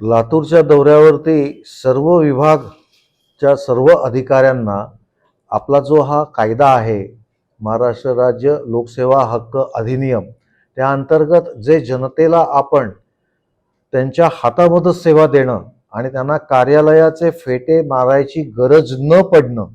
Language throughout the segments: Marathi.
लातूरच्या दौऱ्यावरती सर्व विभागच्या सर्व अधिकाऱ्यांना आपला जो हा कायदा आहे महाराष्ट्र राज्य लोकसेवा हक्क अधिनियम त्या अंतर्गत जे जनतेला आपण त्यांच्या हातामधच सेवा देणं आणि त्यांना कार्यालयाचे फेटे मारायची गरज न पडणं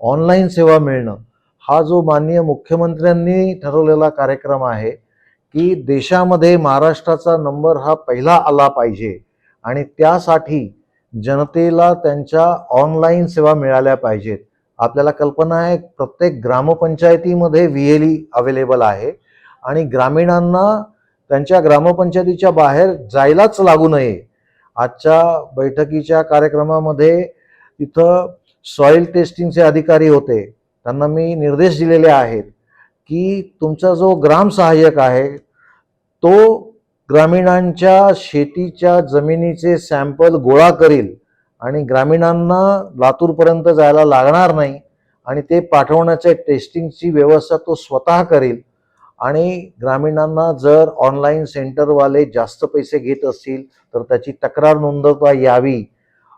ऑनलाईन सेवा मिळणं हा जो माननीय मुख्यमंत्र्यांनी ठरवलेला कार्यक्रम आहे की देशामध्ये महाराष्ट्राचा नंबर हा पहिला आला पाहिजे. आणि त्यासाठी जनतेला त्यांच्या ऑनलाईन सेवा मिळाल्या पाहिजेत. आपल्याला कल्पना आहे प्रत्येक ग्रामपंचायतीमध्ये व्ही एल ई अवेलेबल आहे. आणि ग्रामीणांना त्यांच्या ग्रामपंचायतीच्या बाहेर जायलाच लागू नये. आजच्या बैठकीच्या कार्यक्रमामध्ये तिथं सॉईल टेस्टिंगचे अधिकारी होते. त्यांना मी निर्देश दिलेले आहेत की तुमचा जो ग्रामसहाय्यक आहे तो ग्रामीणांच्या शेतीच्या जमिनीचे सॅम्पल गोळा करील आणि ग्रामीणांना लातूरपर्यंत जायला लागणार नाही आणि ते पाठवण्याच्या टेस्टिंगची व्यवस्था तो स्वतः करेल. आणि ग्रामीणांना जर ऑनलाईन सेंटरवाले जास्त पैसे घेत असतील तर त्याची तक्रार नोंदवता यावी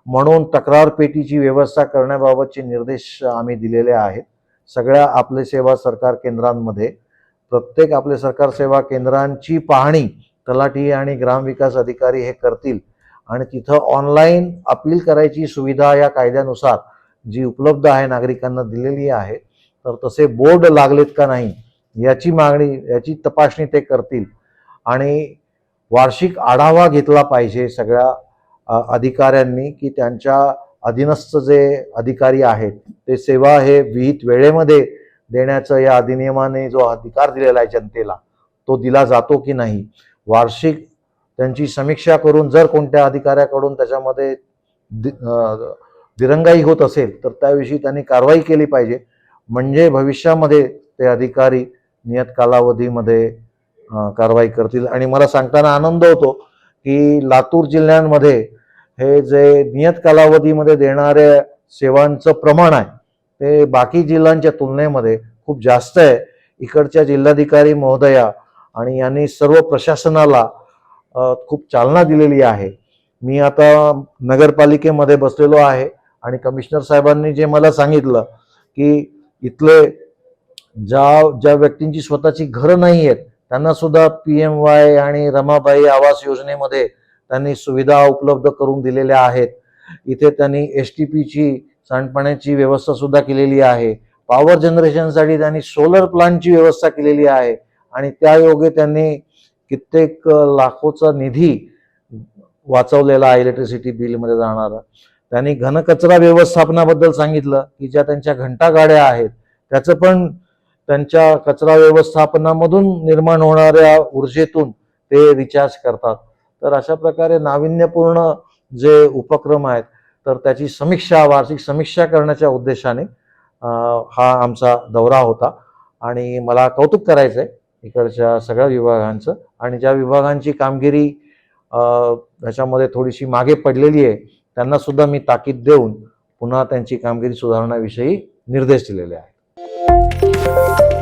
म्हणून तक्रार पेटीची व्यवस्था करण्याबाबतचे निर्देश आम्ही दिलेले आहेत. सगळ्या आपले सेवा सरकार केंद्रांमध्ये प्रत्येक आपले सरकार सेवा केंद्रांची पाहणी तलाठी आणि ग्रामविकास अधिकारी हे करतील. आणि तिथं ऑनलाईन अपील करायची सुविधा या कायद्यानुसार जी उपलब्ध आहे नागरिकांना दिलेली आहे तर तसे बोर्ड लागलेत का नाही याची मागणी याची तपासणी ते करतील. आणि वार्षिक आढावा घेतला पाहिजे सगळ्या अधिकाऱ्यांनी की त्यांच्या अधीनस्थ जे अधिकारी आहेत ते सेवा हे विहित वेळेमध्ये देण्याचं या अधिनियमाने जो अधिकार दिलेला आहे जनतेला तो दिला जातो की नाही? वार्षिक त्यांची समीक्षा करून जर कोणत्या अधिकाऱ्याकडून त्याच्यामध्ये दि- दिरंगाई होत असेल तर त्याविषयी त्यांनी कारवाई केली पाहिजे. म्हणजे भविष्यामध्ये ते अधिकारी नियत कालावधीमध्ये कारवाई करतील. आणि मला सांगताना आनंद होतो की लातूर जिल्ह्यांमध्ये हे जे नियत कालावधीमध्ये देणाऱ्या सेवांचं प्रमाण आहे ते बाकी जिल्ह्यांच्या तुलनेमध्ये खूप जास्त आहे. इकडच्या जिल्हाधिकारी महोदया आणि यांनी सर्व प्रशासनाला खूप चालना दिलेली आहे. मी आता नगरपालिकेमध्ये बसलेलो आहे आणि कमिशनर साहेबांनी जे मला सांगितलं की इथले ज्या ज्या व्यक्तींची स्वतःची घरं नाही आहेत त्यांना सुद्धा पी एम वाय आणि रमाबाई आवास योजनेमध्ये त्यांनी सुविधा उपलब्ध करून दिलेल्या आहेत. इथे त्यांनी एस टी पीची सांडपाण्याची व्यवस्था सुद्धा केलेली आहे. पॉवर जनरेशनसाठी त्यांनी सोलर प्लांटची व्यवस्था केलेली आहे. आणि त्या योगे त्यांनी कित्येक लाखोचा निधी वाचवलेला आहे इलेक्ट्रिसिटी बिलमध्ये जाणारा. त्यांनी घनकचरा व्यवस्थापनाबद्दल सांगितलं की ज्या त्यांच्या घंटा गाड्या आहेत त्याचं पण त्यांच्या कचरा व्यवस्थापनामधून निर्माण होणाऱ्या ऊर्जेतून ते रिचार्ज करतात. तर अशा प्रकारे नाविन्यपूर्ण जे उपक्रम आहेत तर त्याची समीक्षा वार्षिक समीक्षा करण्याच्या उद्देशाने हा आमचा दौरा होता. आणि मला कौतुक करायचं आहे इकडच्या सगळ्या विभागांचं. आणि ज्या विभागांची कामगिरी ह्याच्यामध्ये थोडीशी मागे पडलेली आहे त्यांना सुद्धा मी ताकीद देऊन पुन्हा त्यांची कामगिरी सुधारण्याविषयी निर्देश दिलेले आहेत.